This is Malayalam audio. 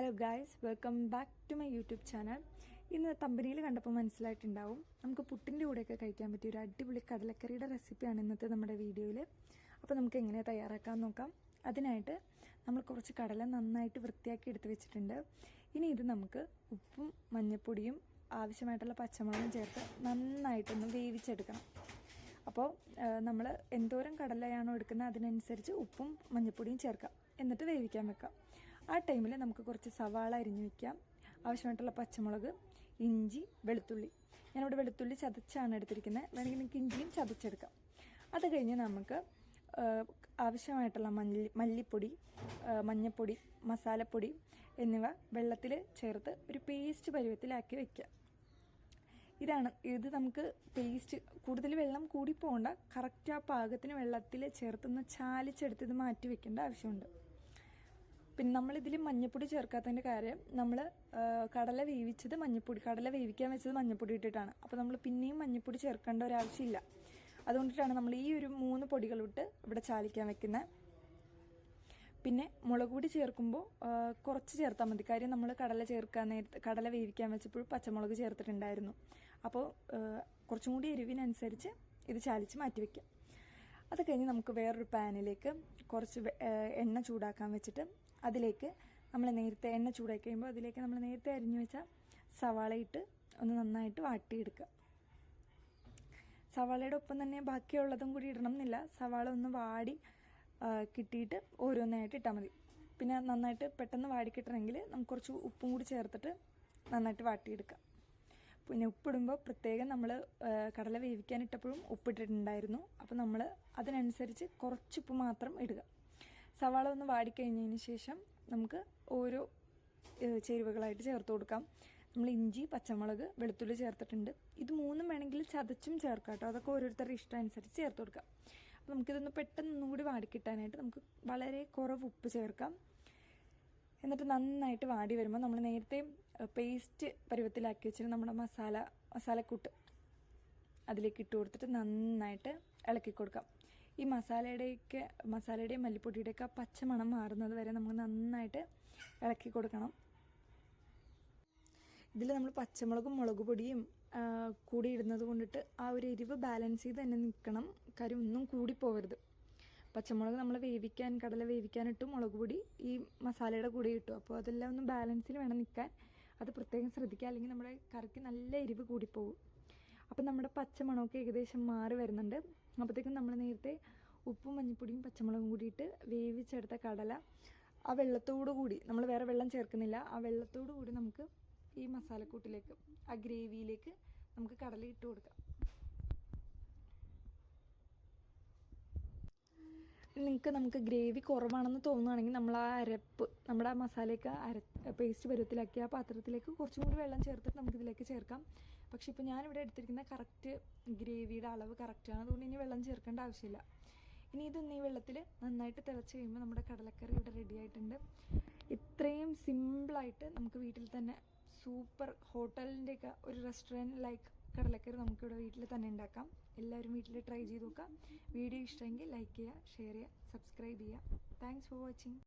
Hello guys welcome back to my YouTube channel ഇന്ന് തമ്പനിയിൽ കണ്ടപ്പോൾ മനസ്സിലായിട്ടുണ്ടാവും. നമുക്ക് പുട്ടിന്റെ കൂടെയൊക്കെ കഴിക്കാൻ പറ്റിയ ഒരു അടിപൊളി കടലക്കറിയുടെ റെസിപ്പിയാണ് ഇന്നത്തെ നമ്മുടെ വീഡിയോയിൽ. അപ്പോൾ നമുക്ക് എങ്ങനെ തയ്യാറാക്കാൻ നോക്കാം. അതിനായിട്ട് നമ്മൾ കുറച്ച് കടല നന്നായിട്ട് വൃത്തിയാക്കി എടുത്ത് വെച്ചിട്ടുണ്ട്. ഇനി ഇത് നമുക്ക് ഉപ്പും മഞ്ഞൾപ്പൊടിയും ആവശ്യമായിട്ടുള്ള പച്ചമുളകും ചേർത്ത് നന്നായിട്ടൊന്ന് വേവിച്ചെടുക്കണം. അപ്പോൾ നമ്മൾ എന്തോരം കടലയാണോ എടുക്കുന്നത് അതിനനുസരിച്ച് ഉപ്പും മഞ്ഞൾപ്പൊടിയും ചേർക്കാം. എന്നിട്ട് വേവിക്കാൻ വെക്കാം. ആ ടൈമിൽ നമുക്ക് കുറച്ച് സവാള അരിഞ്ഞു വയ്ക്കാം ആവശ്യമായിട്ടുള്ള പച്ചമുളക് ഇഞ്ചി വെളുത്തുള്ളി. ഞാനിവിടെ വെളുത്തുള്ളി ചതച്ചാണ് എടുത്തിരിക്കുന്നത്. വേണമെങ്കിൽ നിങ്ങൾക്ക് ഇഞ്ചിയും ചതച്ചെടുക്കാം. അത് കഴിഞ്ഞ് നമുക്ക് ആവശ്യമായിട്ടുള്ള മല്ലി മല്ലിപ്പൊടി മഞ്ഞൾപ്പൊടി മസാലപ്പൊടി എന്നിവ വെള്ളത്തിൽ ചേർത്ത് ഒരു പേസ്റ്റ് പരുവത്തിലാക്കി വയ്ക്കുക ഇതാണ് ഇത് നമുക്ക് പേസ്റ്റ് കൂടുതൽ വെള്ളം കൂടി പോകണ്ട കറക്റ്റ് ആ പാകത്തിന് വെള്ളത്തിൽ ചേർത്തൊന്ന് ചാലിച്ചെടുത്ത് ഇത് മാറ്റി വെക്കേണ്ട ആവശ്യമുണ്ട്. പിന്നെ നമ്മളിതിൽ മഞ്ഞപ്പൊടി ചേർക്കാത്തതിന്റെ കാര്യം നമ്മൾ കടല വേവിച്ചത് മഞ്ഞപ്പൊടി കടല വേവിക്കാൻ വെച്ചത് മഞ്ഞപ്പൊടി ഇട്ടിട്ടാണ്. അപ്പോൾ നമ്മൾ പിന്നെയും മഞ്ഞപ്പൊടി ചേർക്കേണ്ട ഒരാവശ്യമില്ല. അതുകൊണ്ടിട്ടാണ് നമ്മൾ ഈ ഒരു മൂന്ന് പൊടികളിട്ട് ഇവിടെ ചാലിക്കാൻ വെക്കുന്നത് പിന്നെ മുളക് പൊടി ചേർക്കുമ്പോൾ കുറച്ച് ചേർത്താൽ മതി. കാര്യം നമ്മൾ കടല ചേർക്കാൻ നേരത്തെ കടല വേവിക്കാൻ വെച്ചപ്പോൾ പച്ചമുളക് ചേർത്തിട്ടുണ്ടായിരുന്നു. അപ്പോൾ കുറച്ചും കൂടി എരിവിനനുസരിച്ച് ഇത് ചാലിച്ച് മാറ്റി വയ്ക്കാം അത് കഴിഞ്ഞ് നമുക്ക് വേറൊരു പാനിലേക്ക് കുറച്ച് എണ്ണ ചൂടാക്കാൻ വെച്ചിട്ട് അതിലേക്ക് നമ്മൾ നേരത്തെ എണ്ണ ചൂടാക്കി കഴിയുമ്പോൾ അതിലേക്ക് നമ്മൾ നേരത്തെ അരിഞ്ഞു വെച്ച സവാള ഇട്ട് ഒന്ന് നന്നായിട്ട് വാട്ടിയെടുക്കുക. സവാളയുടെ ഒപ്പം തന്നെ ബാക്കിയുള്ളതും കൂടി ഇടണം എന്നില്ല. സവാള ഒന്ന് വാടി കിട്ടിയിട്ട് ഓരോന്നായിട്ട് ഇട്ടാൽ മതി. പിന്നെ നന്നായിട്ട് പെട്ടെന്ന് വാടി കിട്ടണമെങ്കിൽ നമുക്ക് കുറച്ച് ഉപ്പും കൂടി ചേർത്തിട്ട് നന്നായിട്ട് വാട്ടിയെടുക്കാം. പിന്നെ ഉപ്പിടുമ്പോൾ പ്രത്യേകം നമ്മൾ കടല വേവിക്കാനിട്ടപ്പോഴും ഉപ്പിട്ടിട്ടുണ്ടായിരുന്നു. അപ്പോൾ നമ്മൾ അതിനനുസരിച്ച് കുറച്ച് ഉപ്പ് മാത്രം ഇടുക. സവാള ഒന്ന് വാടിക്കഴിഞ്ഞതിന് ശേഷം നമുക്ക് ഓരോ ചേരുവകളായിട്ട് ചേർത്ത് കൊടുക്കാം. നമ്മൾ ഇഞ്ചി പച്ചമുളക് വെളുത്തുള്ളി ചേർത്തിട്ടുണ്ട്. ഇത് മൂന്നും വേണമെങ്കിൽ ചതച്ചും ചേർക്കാം കേട്ടോ. അതൊക്കെ ഓരോരുത്തരുടെ ഇഷ്ടം അനുസരിച്ച് ചേർത്ത് കൊടുക്കാം. അപ്പോൾ നമുക്കിതൊന്ന് പെട്ടെന്ന് ഒന്നും കൂടി വാടിക്കിട്ടാനായിട്ട് നമുക്ക് വളരെ കുറവ് ഉപ്പ് ചേർക്കാം. എന്നിട്ട് നന്നായിട്ട് വാടി വരുമ്പോൾ നമ്മൾ നേരത്തെ പേസ്റ്റ് പരുവത്തിലാക്കി വെച്ചിട്ട് നമ്മുടെ മസാല മസാലക്കൂട്ട് അതിലേക്ക് ഇട്ട് കൊടുത്തിട്ട് നന്നായിട്ട് ഇളക്കി കൊടുക്കാം. ഈ മസാലയുടെയൊക്കെ മസാലയുടെയും മല്ലിപ്പൊടിയുടെയൊക്കെ ആ പച്ചമണം മാറുന്നത് വരെ നമുക്ക് നന്നായിട്ട് ഇളക്കി കൊടുക്കണം. ഇതിൽ നമ്മൾ പച്ചമുളകും മുളക് പൊടിയും കൂടി ഇടുന്നത് കൊണ്ടിട്ട് ആ ഒരു എരിവ് ബാലൻസ് ചെയ്ത് തന്നെ നിൽക്കണം. കാര്യം ഒന്നും കൂടി പോകരുത്. പച്ചമുളക് നമ്മൾ വേവിക്കാൻ കടല വേവിക്കാനിട്ട് മുളക് പൊടി ഈ മസാലയുടെ കൂടെ ഇട്ടു. അപ്പോൾ അതെല്ലാം ഒന്ന് ബാലൻസിൽ വേണം നിൽക്കാൻ. അത് പ്രത്യേകം ശ്രദ്ധിക്കുക. അല്ലെങ്കിൽ നമ്മുടെ കറിക്ക് നല്ല എരിവ് കൂടിപ്പോകും. അപ്പം നമ്മുടെ പച്ചമണമൊക്കെ ഏകദേശം മാറി വരുന്നുണ്ട്. അപ്പോഴത്തേക്കും നമ്മൾ നേരത്തെ ഉപ്പും മഞ്ഞപ്പൊടിയും പച്ചമുളകും കൂടിയിട്ട് വേവിച്ചെടുത്ത കടല ആ വെള്ളത്തോടു കൂടി നമ്മൾ വേറെ വെള്ളം ചേർക്കുന്നില്ല ആ വെള്ളത്തോടു കൂടി നമുക്ക് ഈ മസാലക്കൂട്ടിലേക്ക് ആ ഗ്രേവിയിലേക്ക് നമുക്ക് കടല ഇട്ട് കൊടുക്കാം. നിങ്ങൾക്ക് നമുക്ക് ഗ്രേവി കുറവാണെന്ന് തോന്നുകയാണെങ്കിൽ നമ്മൾ ആ അരപ്പ് നമ്മുടെ ആ മസാലയൊക്കെ അര പേസ്റ്റ് പരുവത്തിലാക്കി ആ പാത്രത്തിലേക്ക് കുറച്ചും കൂടി വെള്ളം ചേർത്തിട്ട് നമുക്ക് ഇതിലേക്ക് ചേർക്കാം. പക്ഷേ ഇപ്പോൾ ഞാനിവിടെ എടുത്തിരിക്കുന്ന കറക്റ്റ് ഗ്രേവിയുടെ അളവ് കറക്റ്റാണ് അതുകൊണ്ട് ഇനി വെള്ളം ചേർക്കേണ്ട ആവശ്യമില്ല. ഇനി ഇതൊന്ന് ഈ വെള്ളത്തിൽ നന്നായിട്ട് തിളച്ച് കഴിയുമ്പോൾ നമ്മുടെ കടലക്കറി ഇവിടെ റെഡി ആയിട്ടുണ്ട്. ഇത്രയും സിമ്പിളായിട്ട് നമുക്ക് വീട്ടിൽ തന്നെ സൂപ്പർ ഹോട്ടലിന്റെയൊക്കെ ഒരു റെസ്റ്റോറന്റ് ലൈക്ക് കടലക്കറി നമുക്കിവിടെ വീട്ടിൽ തന്നെ ഉണ്ടാക്കാം. എല്ലാവരും വീട്ടിൽ ട്രൈ ചെയ്ത് നോക്കാം. വീഡിയോ ഇഷ്ടമെങ്കിൽ ലൈക്ക് ചെയ്യുക ഷെയർ ചെയ്യുക സബ്സ്ക്രൈബ് ചെയ്യുക. Thanks for watching